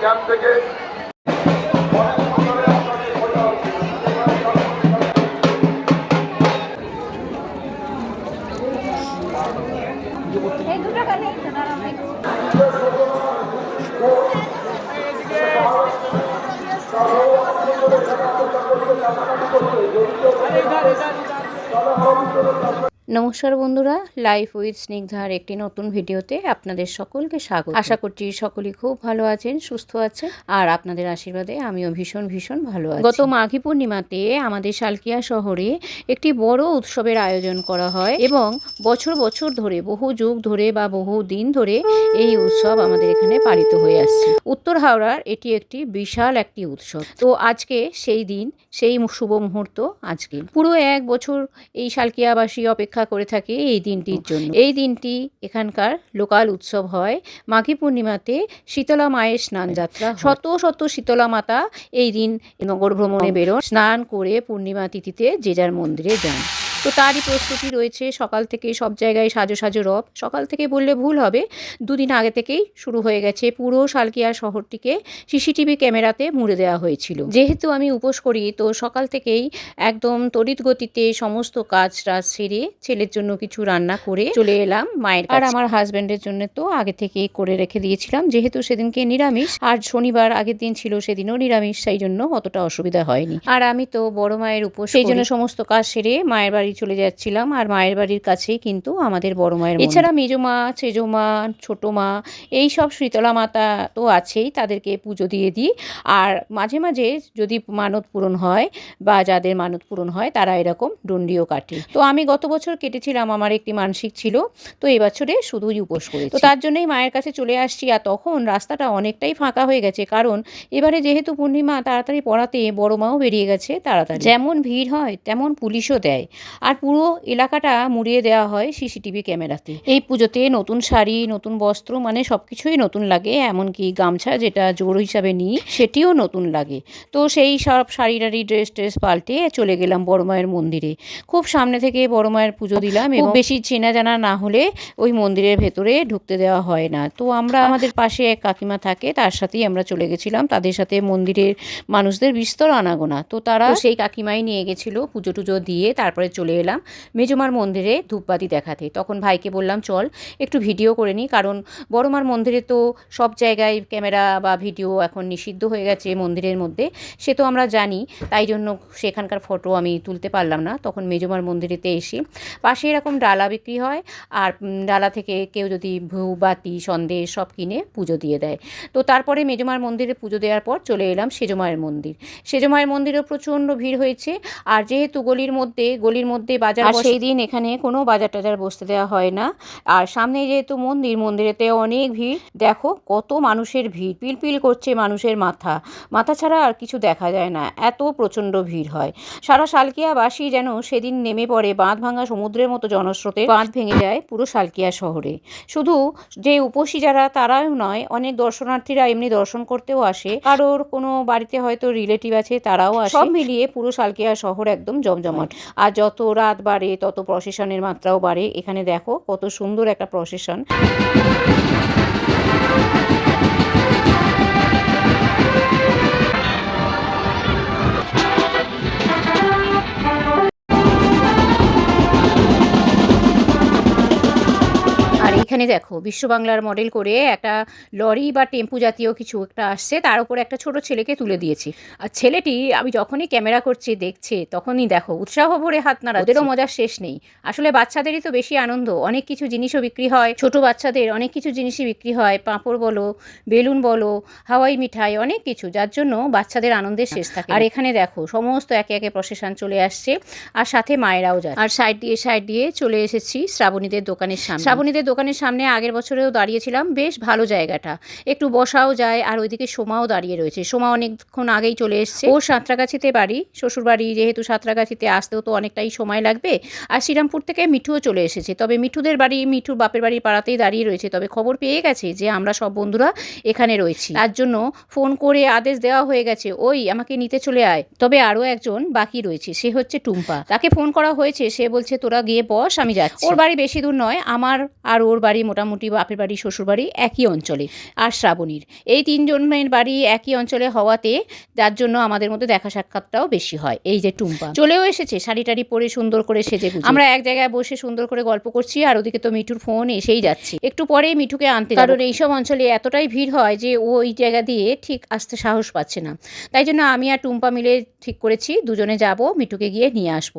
Camp থেকে নমস্কার বন্ধুরা লাইফ উইথ স্নিগ্ধার একটি নতুন ভিডিওতে আপনাদের সকলকে স্বাগত। আশা করছি সকলেই খুব ভালো আছেন সুস্থ আছেন। আর আপনাদের আশীর্বাদে আমিও ভীষণ ভীষণ ভালো আছি। গত মাঘী পূর্ণিমাতে আমাদের শালকিয়া শহরে একটি বড় উৎসবের আয়োজন করা হয় এবং বছর বছর ধরে বহু যুগ ধরে বা বহু দিন ধরে এই উৎসব আমাদের এখানে পালিত হয়ে আসছে। উত্তর হাওড়ার এটি একটি বিশাল একটি উৎসব। তো আজকে সেই দিন সেই শুভ মুহূর্ত আজকে। পুরো এক বছর এই শালকিয়াবাসী অপেক্ষা করে থাকে এই দিনটির জন্য। এই দিনটি এখানকার লোকাল উৎসব হয়। মাঘী পূর্ণিমাতে শীতলা মায়ের স্নান যাত্রা শত শত শীতলা মাতা এই দিন নগর ভ্রমণে বেরোন। স্নান করে পূর্ণিমা তিথিতে যে যার মন্দিরে যান। তো তারই প্রস্তুতি রয়েছে। সকাল থেকে সব জায়গায় সাজো সাজো রব। সকাল থেকে বললে ভুল হবে। দুদিন আগে থেকেই শুরু হয়ে গেছে পুরো শালকিয়া শহরটিকে সিসিটিভি ক্যামেরাতে মুড়ে দেওয়া হয়েছিল। যেহেতু আমি উপোস করি তো সকাল থেকেই একদম তড়িৎ গতিতে সমস্ত কাজ টাজ সেরে ছেলের জন্য কিছু রান্না করে চলে এলাম মায়ের আর আমার হাজব্যান্ডের জন্য তো আগে থেকেই করে রেখে দিয়েছিলাম। যেহেতু সেদিনকে নিরামিষ আর শনিবার আগের দিন ছিল সেদিনও নিরামিষ সেই জন্য অতটা অসুবিধা হয়নি। আর আমি তো বড় মায়ের উপোস সেই জন্য সমস্ত কাজ সেরে মায়ের বাড়ি চলে যাচ্ছিলাম আর মায়ের বাড়ির কাছেই কিন্তু আমাদের বড় মায়ের এছাড়া মেজো মা সেজো মা ছোট মা এই সব শীতলা মাতা তো আছেই তাদেরকে পুজো দিয়ে দিই। আর মাঝে মাঝে যদি মানত পূরণ হয় বা যাদের মানত পূরণ হয় তারা এরকম ডন্ডিও কাটে। তো আমি গত বছর কেটেছিলাম আমার একটি মানসিক ছিল তো এবছরে শুধুই উপোস করি তো তার জন্যই মায়ের কাছে চলে আসছি আর তখন রাস্তাটা অনেকটাই ফাঁকা হয়ে গেছে কারণ এবারে যেহেতু পূর্ণিমা তাড়াতাড়ি পড়াতে বড় মাও বেরিয়ে গেছে তাড়াতাড়ি। যেমন ভিড় হয় তেমন পুলিশও দেয়। আর পুরো এলাকাটা মুড়িয়ে দেওয়া হয় সিসিটিভি ক্যামেরাতে। এই পুজোতে নতুন শাড়ি নতুন বস্ত্র মানে সব কিছুই নতুন লাগে এমনকি গামছা যেটা জোর হিসাবে নিই সেটিও নতুন লাগে। তো সেই সব শাড়ি টাড়ি ড্রেস ট্রেস পাল্টে চলে গেলাম বড় মায়ের মন্দিরে। খুব সামনে থেকে বড় মায়ের পুজো দিলাম এবং বেশি চেনা জানা না হলে ওই মন্দিরের ভেতরে ঢুকতে দেওয়া হয় না। তো আমরা আমাদের পাশে এক কাকিমা থাকে তার সাথেই আমরা চলে গেছিলাম। তাদের সাথে মন্দিরের মানুষদের বিস্তর আনাগোনা। তো তারা সেই কাকিমাই নিয়ে গেছিল পুজো টুজো দিয়ে তারপরে চলে এলাম। মেজমার মন্দিরে ধূপবাতি দেখাতে। তখন ভাইকে বললাম, চল, একটু ভিডিও করে নিই কারণ বড়মার মন্দিরে তো সব জায়গায় ক্যামেরা বা ভিডিও এখন নিষিদ্ধ হয়ে গেছে মন্দিরের মধ্যে। সে তো আমরা জানি, তাই জন্য সেখানকার ফটো আমি তুলতে পারলাম না। তখন মেজমার মন্দিরেতে এসে পাশে এরকম ডালা বিক্রি হয় আর ডালা থেকে কেউ যদি ভূ বাতি সন্দেশ সব কিনে পুজো দিয়ে দেয়। তো তারপরে মেজমার মন্দিরে পুজো দেওয়ার পর চলে এলাম সেজমায়ের মন্দির। সেজমায়ের মন্দিরেও প্রচণ্ড ভিড় হয়েছে। আর যেহেতু গলির মধ্যে গলির মধ্যে বাজার আর সেই দিন এখানে কোনো বাজার টাজার বসতে দেওয়া হয় না। আর সামনে যেহেতু মন্দির মন্দিরেতে অনেক ভিড়। দেখো কত মানুষের ভিড় পিলপিল করছে মানুষের মাথা। মাথা ছাড়া আর কিছু দেখা যায় না এত প্রচণ্ড ভিড় হয়। সারা শালকিয়াবাসী যেন সেদিন নেমে পড়ে বাঁধ ভাঙা সমুদ্রের মতো জনস্রোতে। বাঁধ ভেঙে যায় পুরো শালকিয়া শহরে। শুধু যে উপসী যারা তারাও নয় অনেক দর্শনার্থীরা এমনি দর্শন করতেও আসে। কারোর কোনো বাড়িতে হয়তো রিলেটিভ আছে তারাও আসে। সব মিলিয়ে পুরো শালকিয়া শহর একদম জমজমাট। আর যত রাত বাড়ে তত প্রসেশনের মাত্রাও বাড়ে। এখানে দেখো কত সুন্দর একটা প্রসেশন এখানে দেখো বিশ্ব বাংলার মডেল করে একটা লরি বা টেম্পু জাতীয় কিছু একটা আসছে তার উপরে একটা ছোট ছেলেকে তুলে দিয়েছি। আর ছেলেটি আমি যখনই ক্যামেরা করছি দেখছে তখনই দেখো উৎসাহ ভরে হাত নাড়া ওদেরও মজার শেষ নেই। আসলে বাচ্চাদেরই তো বেশি আনন্দ অনেক কিছু জিনিসও বিক্রি হয় ছোট বাচ্চাদের অনেক কিছু জিনিসই বিক্রি হয় পাঁপড় বলো বেলুন বলো হাওয়াই মিঠাই অনেক কিছু যার জন্য বাচ্চাদের আনন্দের শেষ থাকে। আর এখানে দেখো সমস্ত একে একে প্রসেশন চলে আসছে আর সাথে মায়েরাও যায় আর সাইড দিয়ে সাইড দিয়ে চলে এসেছি শ্রাবণীদের দোকানের সামনে। শ্রাবণীদের দোকানের সামনে সামনে আগের বছরেও দাঁড়িয়েছিলাম। বেশ ভালো জায়গাটা। একটু বসাও যায় আর ওইদিকে সোমাও দাঁড়িয়ে রয়েছে। সোমা অনেকক্ষণ আগেই চলে এসছে। ও সাঁতরাগাছিতে বাড়ি, শ্বশুরবাড়ি, যেহেতু সাঁতরাগাছিতে আসতেও তো অনেকটাই সময় লাগবে। আর শ্রীরামপুর থেকে মিঠুও চলে এসেছে। তবে মিঠুদের বাড়ি, মিঠুর বাপের বাড়ির পাড়াতেই দাঁড়িয়ে রয়েছে। তবে খবর পেয়ে গেছে যে আমরা সব বন্ধুরা এখানে রয়েছি। তার জন্য ফোন করে আদেশ দেওয়া হয়ে গেছে, ওই, আমাকে নিতে চলে আয়। তবে আরও একজন বাকি রয়েছে, সে হচ্ছে টুম্পা। তাকে ফোন করা হয়েছে, সে বলছে, তোরা গিয়ে বস, আমি যাচ্ছি। ওর বাড়ি বেশি দূর নয়, আমার আর ওর বাড়ি মোটামুটি বাপের বাড়ি শ্বশুর বাড়ি একই অঞ্চলে আর শ্রাবণীর। এই তিনজনের বাড়ি একই অঞ্চলে হওয়াতে যার জন্য আমাদের মধ্যে দেখা সাক্ষাৎটাও বেশি হয়। এই যে টুম্পা। চলেও এসেছে শাড়ি টাড়ি পরে সুন্দর করে সেজে আমরা এক জায়গায় বসে সুন্দর করে গল্প করছি আর ওদিকে তো মিঠুর ফোন এসেই যাচ্ছে। একটু পরে মিঠুকে আনতে কারণ এইসব অঞ্চলে এতটাই ভিড় হয় যে ও ওই জায়গা দিয়ে ঠিক আসতে সাহস পাচ্ছে না। তাই জন্য আমি আর টুম্পা মিলে ঠিক করেছি দুজনে যাব মিঠুকে গিয়ে নিয়ে আসব।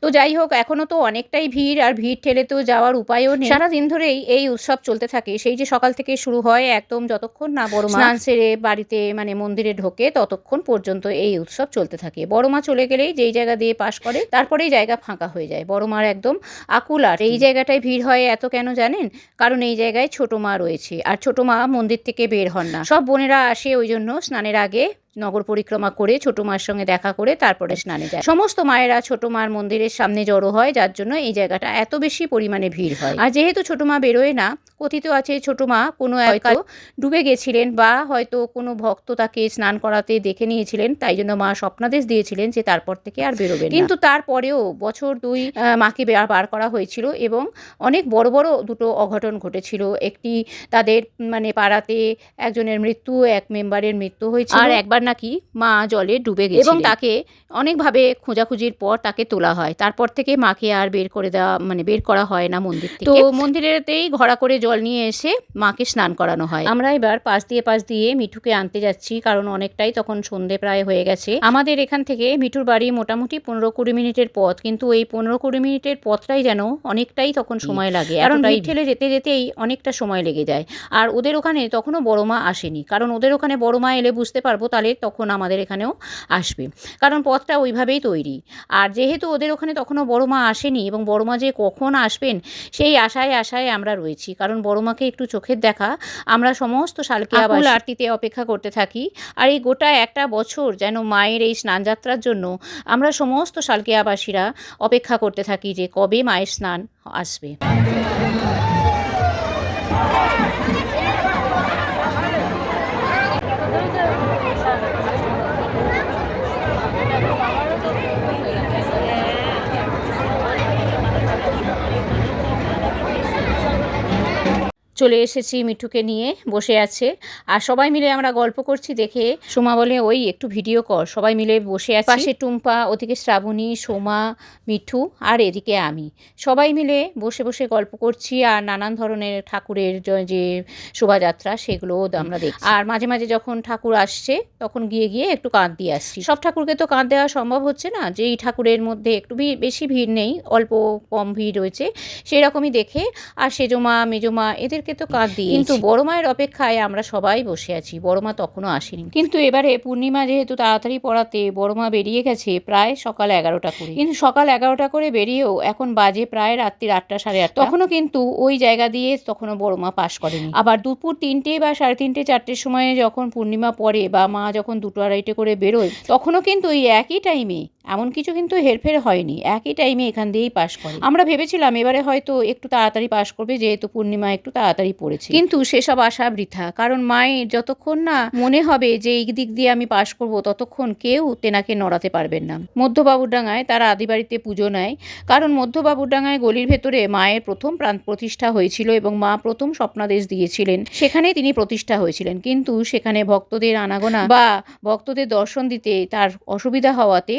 তো যাই হোক এখনও তো অনেকটাই ভিড় আর ভিড় ঠেলে তো যাওয়ার উপায়ও নেই। সারা দিন ধরেই এই উৎসব চলতে থাকে। সেই যে সকাল থেকে শুরু হয় একদম যতক্ষণ না বড় মা স্নান সেরে বাড়িতে মানে মন্দিরে ঢোকে ততক্ষণ পর্যন্ত এই উৎসব চলতে থাকে। বড় মা চলে গেলেই যেই জায়গা দিয়ে পাশ করে তারপরেই জায়গা ফাঁকা হয়ে যায়। বড় মার একদম আকুল আর এই জায়গাটায় ভিড় হয় এত কেন জানেন? কারণ এই জায়গায় ছোট মা রয়েছে। আর ছোট মা মন্দির থেকে বের হন না। সব বোনেরা আসে ওই জন্য স্নানের আগে। নগর পরিক্রমা করে ছোট মার সঙ্গে দেখা করে তারপরে স্নানে যায়। সমস্ত মায়েরা ছোট মার মন্দিরের সামনে জড়ো হয় যার জন্য এই জায়গাটা এত বেশি পরিমাণে ভিড় হয়। আর যেহেতু ছোট মা বেরোয় না কথিত আছে ছোট মা কোনো হয়তো ডুবে গেছিলেন বা হয়তো কোনো ভক্ত তাকে স্নান করাতে দেখে নিয়েছিলেন তাই জন্য মা স্বপ্নাদেশ দিয়েছিলেন যে তারপর থেকে আর বেরোবেন কিন্তু তারপরেও বছর দুই মাকে বার করা হয়েছিল এবং অনেক বড় বড় দুটো অঘটন ঘটেছিল। একটি তাদের মানে পাড়াতে একজনের মৃত্যু এক মেম্বারের মৃত্যু হয়েছিল। আর একবার নাকি মা জলে ডুবে গেছে এবং তাকে অনেকভাবে খোঁজাখুঁজির পর তাকে তোলা হয়। তারপর থেকে মাকে আর বের করে দেওয়া মানে বের করা হয় না মন্দির থেকে। তো মন্দিরেতেই ঘোড়া করে জল নিয়ে এসে মাকে স্নান করানো হয়। আমরা এবার পাশ দিয়ে পাশ দিয়ে মিঠুকে আনতে যাচ্ছি কারণ অনেকটাই তখন সন্ধে প্রায় হয়ে গেছে। আমাদের এখান থেকে মিঠুর বাড়ি মোটামুটি পনেরো কুড়ি মিনিটের পথ কিন্তু এই পনেরো কুড়ি মিনিটের পথটাই যেন অনেকটাই তখন সময় লাগে। কারণ ভিড় ঠেলে যেতে যেতেই অনেকটা সময় লেগে যায়। আর ওদের ওখানে তখনও বড় মা আসেনি। কারণ ওদের ওখানে বড় মা এলে বুঝতে পারব তাহলে তখন আমাদের এখানেও আসবে। কারণ পথটা ওইভাবেই তৈরি। আর যেহেতু ওদের ওখানে তখনও বড় মা আসেনি এবং বড় মা যে কখন আসবেন সেই আশায় আশায় আমরা রয়েছি। কারণ বড় মাকে একটু চোখের দেখা আমরা সমস্ত শালকে আবার আরতিতে অপেক্ষা করতে থাকি। আর এই গোটা একটা বছর যেন মায়ের এই স্নান যাত্রার জন্য আমরা সমস্ত শালকিয়াবাসীরা অপেক্ষা করতে থাকি যে কবে মায়ের স্নান আসবে। চলে এসেছি মিঠুকে নিয়ে বসে আছে। আর সবাই মিলে আমরা গল্প করছি দেখে। সোমা বলে ওই একটু ভিডিও কর। সবাই মিলে বসে আছে। পাশে টুম্পা ওদিকে শ্রাবণী সোমা মিঠু আর এদিকে আমি। সবাই মিলে বসে বসে গল্প করছি আর নানান ধরনের ঠাকুরের যে শোভাযাত্রা সেগুলোও আমরা দেখছি। আর মাঝে মাঝে যখন ঠাকুর আসছে তখন গিয়ে গিয়ে একটু কাঁধ দিয়ে আসছি। সব ঠাকুরকে তো কাঁধ দেওয়া সম্ভব হচ্ছে না। যে এই ঠাকুরের মধ্যে একটু বেশি ভিড় নেই অল্প কম ভিড় রয়েছে সেই রকমই দেখে। আর সেজমা মেজমা এদেরকে তো কাঁধ দিয়ে কিন্তু বড় মায়ের অপেক্ষায় আমরা সবাই বসে আছি বড় মা তখনও আসেনি। কিন্তু এবারে পূর্ণিমা যেহেতু তাড়াতাড়ি পড়াতে বড় মা বেরিয়ে গেছে প্রায় সকাল এগারোটা করে। কিন্তু সকাল এগারোটা করে বেরিয়েও এখন বাজে প্রায় রাত্রির আটটা সাড়ে আটটা। তখনও কিন্তু ওই জায়গা দিয়ে তখনও বড় মা পাশ করেনি। আবার দুপুর তিনটে বা সাড়ে তিনটে চারটের সময় যখন পূর্ণিমা পড়ে বা মা যখন দুটো আড়াইটে করে বেরোয় তখনও কিন্তু ওই একই টাইমে এমন কিছু কিন্তু হেরফের হয়নি একই টাইমে এখান দিয়েই পাশ করে। আমরা ভেবেছিলাম এবারে হয়তো একটু তাড়াতাড়ি পাশ করবে যেহেতু পূর্ণিমা একটু তাড়াতাড়ি পড়েছে। কিন্তু সেসব আশা বৃথা, কারণ মায়ের যতক্ষণ না মনে হবে যে এই দিক দিয়ে আমি পাশ করব, ততক্ষণ কেউ তেনাকে নড়াতে পারবেন না। মধ্যবাবুরডাঙ্গায় তারা আদিবাড়িতে পুজো নেয়, কারণ মধ্যবাবুরডাঙ্গায় গলির ভেতরে মায়ের প্রথম প্রাণ প্রতিষ্ঠা হয়েছিল এবং মা প্রথম স্বপ্নাদেশ দিয়েছিলেন। সেখানে তিনি প্রতিষ্ঠা হয়েছিলেন। কিন্তু সেখানে ভক্তদের আনাগোনা বা ভক্তদের দর্শন দিতে তার অসুবিধা হওয়াতে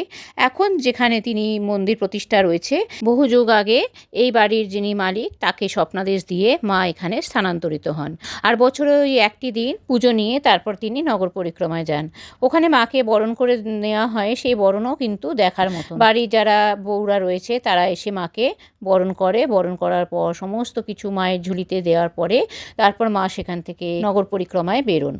এখন যেখানে তিনি মন্দির প্রতিষ্ঠা রয়েছে, বহু যুগ আগে এই বাড়ির যিনি মালিক, তাকে স্বপ্নাদেশ দিয়ে মা এখানে স্থানান্তরিত হন। আর বছরে ওই একটি দিন পুজো নিয়ে তারপর তিনি নগর পরিক্রমায় যান। ওখানে মাকে বরণ করে নেওয়া হয়, সেই বরণও কিন্তু দেখার মতো। বাড়ির যারা বউরা রয়েছে, তারা এসে মাকে বরণ করে। বরণ করার পর সমস্ত কিছু মায়ের ঝুলিতে দেওয়ার পরে তারপর মা সেখান থেকে নগর পরিক্রমায় বেরোন।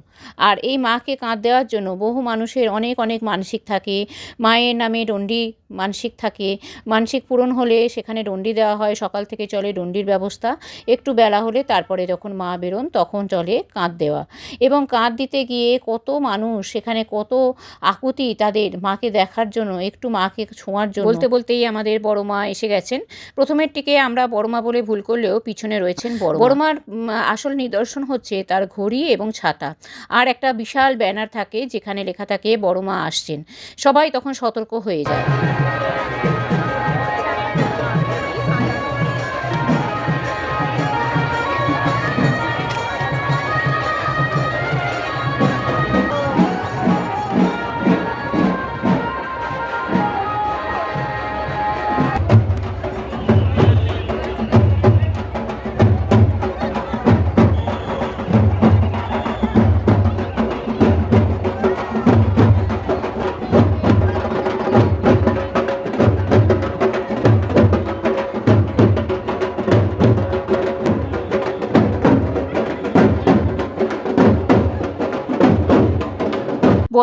আর এই মাকে কাঁধ দেওয়ার জন্য বহু মানুষের অনেক অনেক মানসিক থাকে। মায়ের নামে ডন্ডি মানসিক থাকে। মানসিক পূরণ হলে সেখানে ডন্ডি দেওয়া হয়। সকাল থেকে চলে ডন্ডির ব্যবস্থা। একটু বেলা হলে তারপরে যখন মা বেরোন তখন চলে কাঁধ দেওয়া। এবং কাঁধ দিতে গিয়ে কত মানুষ সেখানে কত আকুতি তাদের মাকে দেখার জন্য একটু মাকে ছোঁয়ার জন্য। বলতে বলতেই আমাদের বড় মা এসে গেছেন। প্রথমের টিকে আমরা বড় মা বলে ভুল করলেও পিছনে রয়েছেন বড় বড় মার আসল নিদর্শন হচ্ছে তার ঘড়ি এবং ছাতা। আর একটা বিশাল ব্যানার থাকে যেখানে লেখা থাকে বড় মা আসছেন। সবাই তখন সতর্ক হয়ে যায়।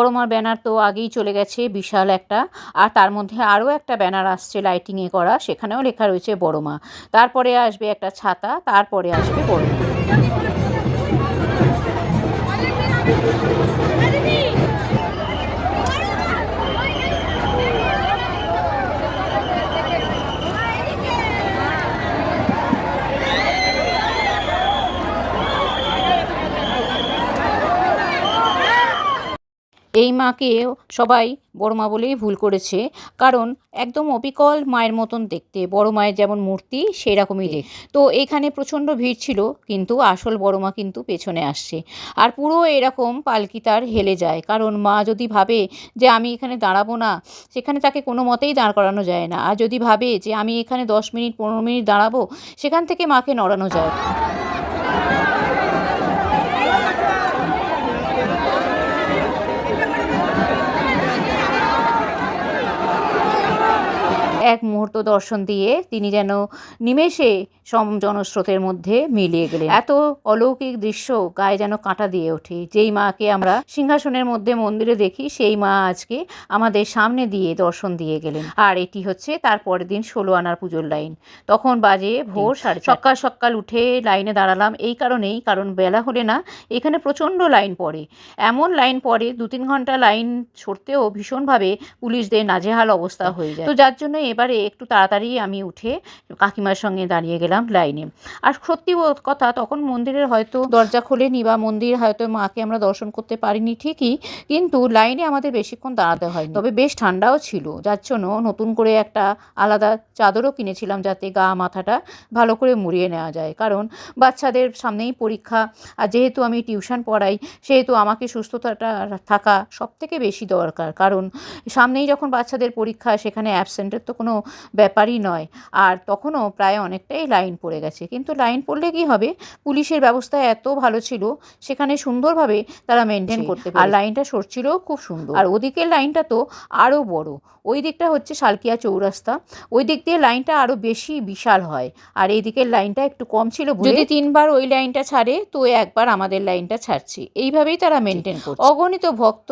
বড় মার ব্যানার তো আগেই চলে গেছে, বিশাল একটা। আর তার মধ্যে আরও একটা ব্যানার আসছে লাইটিংয়ে করা, সেখানেও লেখা রয়েছে বড় মা তারপরে আসবে একটা ছাতা, তারপরে আসবে বড় এই মাকে সবাই বড় মা বলেই ভুল করেছে। কারণ একদম অবিকল মায়ের মতন দেখতে বড় মায়ের যেমন মূর্তি সেই রকমই দেখ তো এখানে প্রচণ্ড ভিড় ছিল কিন্তু আসল বড় মা কিন্তু পেছনে আসছে। আর পুরো এরকম পালকি তার হেলে যায়। কারণ মা যদি ভাবে যে আমি এখানে দাঁড়াবো না সেখানে তাকে কোনো মতেই দাঁড় করানো যায় না। আর যদি ভাবে যে আমি এখানে দশ মিনিট পনেরো মিনিট দাঁড়াবো সেখান থেকে মাকে নড়ানো যায়। এক মুহূর্ত দর্শন দিয়ে তিনি যেন নিমেষে সম জনস্রোতের মধ্যে মিলিয়ে গেলেন। এত অলৌকিক দৃশ্য গায়ে যেন কাঁটা দিয়ে ওঠে। যেই মাকে আমরা সিংহাসনের মধ্যে মন্দিরে দেখি সেই মা আজকে আমাদের সামনে দিয়ে দর্শন দিয়ে গেলেন। আর এটি হচ্ছে তার পরের দিন ষোলো আনার পুজোর লাইন। তখন বাজে ভোর সাড়ে সকাল সকাল উঠে লাইনে দাঁড়ালাম। এই কারণেই কারণ বেলা হলে না এখানে প্রচণ্ড লাইন পড়ে। এমন লাইন পড়ে দু তিন ঘণ্টা লাইন ছড়তেও ভীষণভাবে পুলিশদের নাজেহাল অবস্থা হয়ে যায়। তো যার জন্য এবারে একটু তাড়াতাড়ি আমি উঠে কাকিমার সঙ্গে দাঁড়িয়ে গেলাম লাইনে। আর সত্যি কথা, তখন মন্দিরের হয়তো দরজা খোলেনি বা মন্দির হয়তো মাকে আমরা দর্শন করতে পারিনি ঠিকই, কিন্তু লাইনে আমাদের বেশিক্ষণ দাঁড়াতে হয় তবে বেশ ঠান্ডাও ছিল, যার জন্য নতুন করে একটা আলাদা চাদরও কিনেছিলাম যাতে গা মাথাটা ভালো করে মুড়িয়ে নেওয়া যায়। কারণ বাচ্চাদের সামনেই পরীক্ষা, আর যেহেতু আমি টিউশন পড়াই, সেহেতু আমাকে সুস্থতাটা থাকা সব থেকে বেশি দরকার। কারণ সামনেই যখন বাচ্চাদের পরীক্ষা, সেখানে অ্যাবসেন্টের তো কোনো ব্যাপারই নয়। আর তখনও প্রায় অনেকটাই লাইন পড়ে গেছে। কিন্তু লাইন পড়লে কি হবে? পুলিশের ব্যবস্থা এত ভালো ছিল সেখানে সুন্দরভাবে তারা মেনটেন করতে পারে আর লাইনটা সরছিল খুব সুন্দর। আর ওদিকের লাইনটা তো আরও বড়। ওই দিকটা হচ্ছে শালকিয়া চৌরাস্তা। ওই দিক দিয়ে লাইনটা আরও বেশি বিশাল হয়। আর এই দিকের লাইনটা একটু কম ছিল যদি তিনবার ওই লাইনটা ছাড়ে তো একবার আমাদের লাইনটা ছাড়ছে। এইভাবেই তারা মেনটেন করছে। অগণিত ভক্ত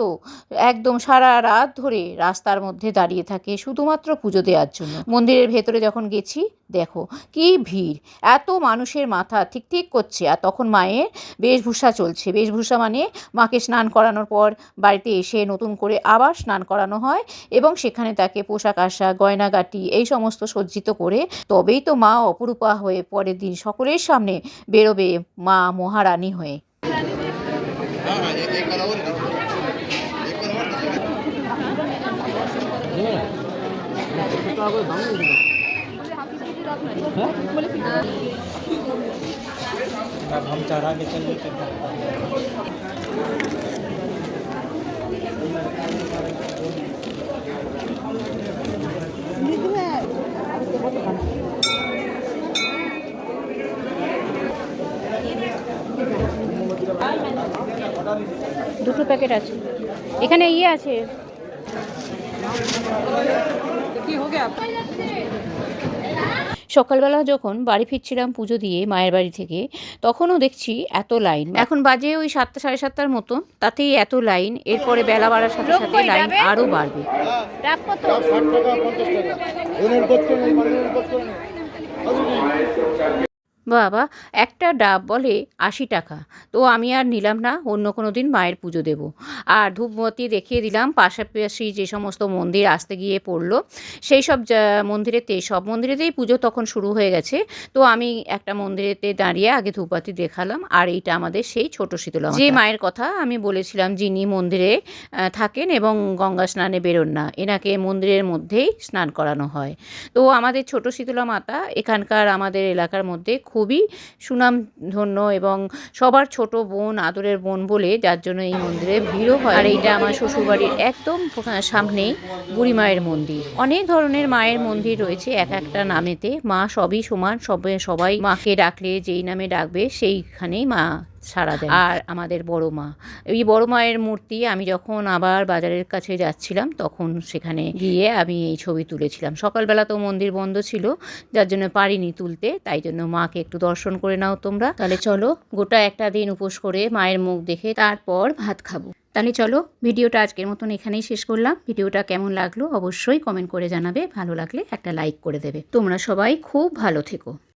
একদম সারা রাত ধরে রাস্তার মধ্যে দাঁড়িয়ে থাকে শুধুমাত্র পুজো দেওয়ার জন্য। মন্দিরের ভেতরে যখন গেছি, দেখো কি ভিড়। এত মানুষের মাথা ঠিক ঠিক করছে আর তখন মায়ের বেশভূষা চলছে। বেশভূষা মানে মাকে স্নান করানোর পর বাড়িতে এসে নতুন করে আবার স্নান করানো হয় এবং সেখানে তাকে পোশাক আশাক, গয়নাগাটি এই সমস্ত সজ্জিত করে তবেই তো মা অপরূপা হয়ে পরের দিন সকলের সামনে বেরোবে মা মহারানী হয়ে। अब हम चढ़ा के चल लेते দুটো প্যাকেট আছে এখানে ইয়ে আছে সকালবেলা যখন বাড়ি ফিরছিলাম পুজো দিয়ে মায়ের বাড়ি থেকে তখনও দেখছি এত লাইন। এখন বাজে ওই সাতটা সাড়ে সাতটার মতো তাতেই এত লাইন এরপরে বেলা বাড়ার সাথে সাথে লাইন আরও বাড়বে। টাকা বাবা একটা ডাব বলে আশি টাকা। তো আমি আর নিলাম না অন্য কোনো দিন মায়ের পুজো দেব। আর ধূপবতী দেখিয়ে দিলাম পাশাপাশি যে সমস্ত মন্দির আসতে গিয়ে পড়ল সেই সব মন্দিরেতে সব মন্দিরেতেই পুজো তখন শুরু হয়ে গেছে। তো আমি একটা মন্দিরেতে দাঁড়িয়ে আগে ধূপবাতি দেখালাম আর এইটা আমাদের সেই ছোট শীতলা। যে মায়ের কথা আমি বলেছিলাম যিনি মন্দিরে থাকেন এবং গঙ্গা স্নানে বেরোন না এনাকে মন্দিরের মধ্যেই স্নান করানো হয়। তো আমাদের ছোট শীতলা মাতা এখানকার আমাদের এলাকার মধ্যে খুবই সুনামধন্য এবং সবার ছোট বোন, আদরের বোন বলে যার জন্য এই মন্দিরে ভিড়ও হয়। আর এইটা আমার শ্বশুরবাড়ির একদম সামনেই বুড়ি মায়ের মন্দির। অনেক ধরনের মায়ের মন্দির রয়েছে এক একটা নামেতে। মা সবই সমান, সবে, সবাই মাকে ডাকলে যেই নামে ডাকবে সেইখানেই মা সারা দেয় আর আমাদের বড় মা। এই বড় মায়ের মূর্তি আমি যখন আবার বাজারের কাছে যাচ্ছিলাম, তখন সেখানে গিয়ে আমি এই ছবি তুলেছিলাম। সকালবেলা তো মন্দির বন্ধ ছিল, যার জন্য পারিনি তুলতে, তাই জন্য মাকে একটু দর্শন করে নাও তোমরা। তাহলে চলো, গোটা একটা দিন উপোস করে মায়ের মুখ দেখে তারপর ভাত খাব। তাহলে চলো, ভিডিওটা আজকের মতন এখানেই শেষ করলাম। ভিডিওটা কেমন লাগল অবশ্যই কমেন্ট করে জানাবে, ভালো লাগলে একটা লাইক করে দেবে। তোমরা সবাই খুব ভালো থেকো।